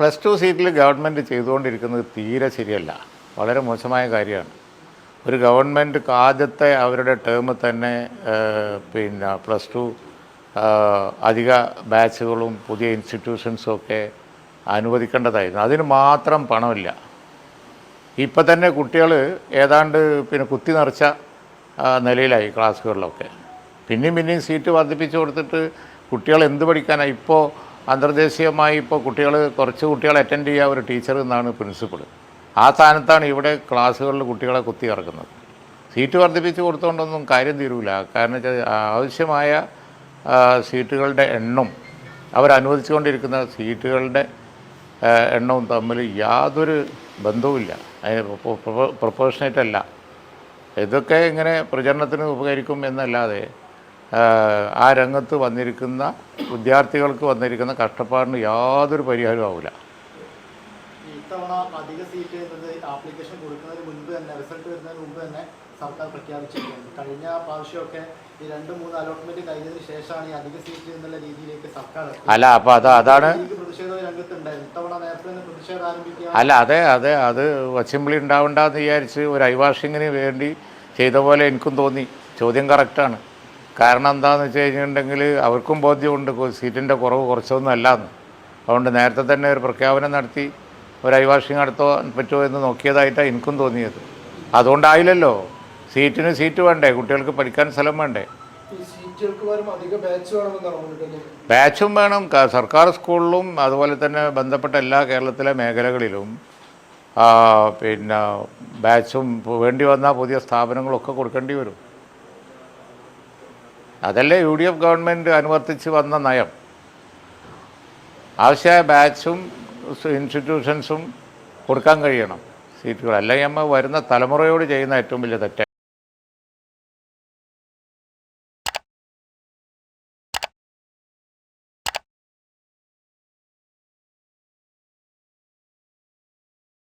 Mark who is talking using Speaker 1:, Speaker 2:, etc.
Speaker 1: Plus two സീറ്റിൽ government ചെയ്തുകൊണ്ടിരിക്കുന്നത് തീരെ ശരിയല്ല. വളരെ മോശമായ കാര്യമാണ്. ഒരു ഗവൺമെന്റ് ആദ്യത്തെ അവരുടെ ടേം തന്നെ പിന്നെ പ്ലസ് ടു അധിക ബാച്ചുകളും പുതിയ ഇൻസ്റ്റിറ്റ്യൂഷൻസും ഒക്കെ അനുവദിക്കേണ്ടതായിരുന്നു. അതിന് മാത്രം പണമില്ല. ഇപ്പം തന്നെ കുട്ടികൾ ഏതാണ്ട് പിന്നെ കുത്തി നിറച്ച നിലയിലായി ക്ലാസ്സുകളിലൊക്കെ പിന്നെയും പിന്നെയും സീറ്റ് വർദ്ധിപ്പിച്ച് കൊടുത്തിട്ട് കുട്ടികൾ എന്ത് പഠിക്കാനാണ് ഇപ്പോൾ അന്തർദേശീയമായി ഇപ്പോൾ കുട്ടികൾ കുറച്ച് കുട്ടികൾ അറ്റൻഡ് ചെയ്യുക ഒരു ടീച്ചർ എന്നാണ് പ്രിൻസിപ്പൾ ആ സ്ഥാനത്താണ് ഇവിടെ ക്ലാസ്സുകളിൽ കുട്ടികളെ കുത്തി ഇറക്കുന്നത് സീറ്റ് വർദ്ധിപ്പിച്ച് കൊടുത്തുകൊണ്ടൊന്നും കാര്യം തീരൂല കാരണം വെച്ചാൽ ആവശ്യമായ സീറ്റുകളുടെ എണ്ണം അവരനുവദിച്ചുകൊണ്ടിരിക്കുന്ന സീറ്റുകളുടെ എണ്ണവും തമ്മിൽ യാതൊരു ബന്ധവുമില്ല അതിന് പ്രൊപ്പോഷനേറ്റ് അല്ല ഇതൊക്കെ ഇങ്ങനെ പ്രചരണത്തിന് ഉപകരിക്കും എന്നല്ലാതെ ആ, രംഗത്ത് വന്നിരിക്കുന്ന വിദ്യാർത്ഥികൾക്ക് വന്നിരിക്കുന്ന കഷ്ടപ്പാടിന് യാതൊരു പരിഹാരവും ആവില്ല
Speaker 2: ഇത്തവണ അധിക സീറ്റ് എന്നത് ആപ്ലിക്കേഷൻ കൊടുക്കുന്നതിന് മുൻപ് തന്നെ റിസൾട്ട് വരുന്നതിന് തന്നെ സർക്കാർ പ്രഖ്യാപിച്ചിട്ടുണ്ട്. കഴിഞ്ഞ പ്രാവശ്യമൊക്കെ ഈ രണ്ട് മൂന്ന് അലോട്ട്മെന്റ് കഴിഞ്ഞതിന് ശേഷമാണ് ഈ അധിക സീറ്റ് എന്നുള്ള രീതിയിലേക്ക് സർക്കാർ.
Speaker 1: അല്ല അപ്പൊ അത് അതാണ് അല്ല അതെ അതെ അത് വച്ചിമ്പിളി ഉണ്ടാവണ്ടെന്ന് വിചാരിച്ച് ഒരു ഐവാഷിങ്ങിന് വേണ്ടി ചെയ്ത പോലെ എനിക്കും തോന്നി. ചോദ്യം കറക്റ്റാണ് കാരണം എന്താണെന്ന് വെച്ച് കഴിഞ്ഞിട്ടുണ്ടെങ്കിൽ അവർക്കും ബോധ്യമുണ്ട്. സീറ്റിന്റെ കുറവ് കുറച്ചൊന്നും അല്ലാന്ന്. അതുകൊണ്ട് നേരത്തെ തന്നെ ഒരു പ്രഖ്യാപനം നടത്തി ഒരു ഐവാഷിങ് നടത്തോ പറ്റുമോ എന്ന് നോക്കിയതായിട്ടാണ് എനിക്കും തോന്നിയത്. അതുകൊണ്ടായില്ലല്ലോ. സീറ്റിന് സീറ്റ് വേണ്ടേ? കുട്ടികൾക്ക് പഠിക്കാൻ സ്ഥലം വേണ്ടേ?
Speaker 3: ബാച്ചും
Speaker 1: വേണം. സർക്കാർ സ്കൂളിലും അതുപോലെ തന്നെ ബന്ധപ്പെട്ട എല്ലാ കേരളത്തിലെ മേഖലകളിലും പിന്നെ ബാച്ചും വേണ്ടി വന്നാൽ പുതിയ സ്ഥാപനങ്ങളൊക്കെ കൊടുക്കേണ്ടി വരും. അതല്ലേ യു ഡി എഫ് ഗവൺമെന്റ് അനുവർത്തിച്ച് വന്ന നയം. ആവശ്യമായ ബാച്ചും ഇൻസ്റ്റിറ്റ്യൂഷൻസും കൊടുക്കാൻ കഴിയണം. സീറ്റുകൾ. അല്ലെങ്കിൽ നമ്മൾ വരുന്ന തലമുറയോട് ചെയ്യുന്ന ഏറ്റവും വലിയ തെറ്റ്.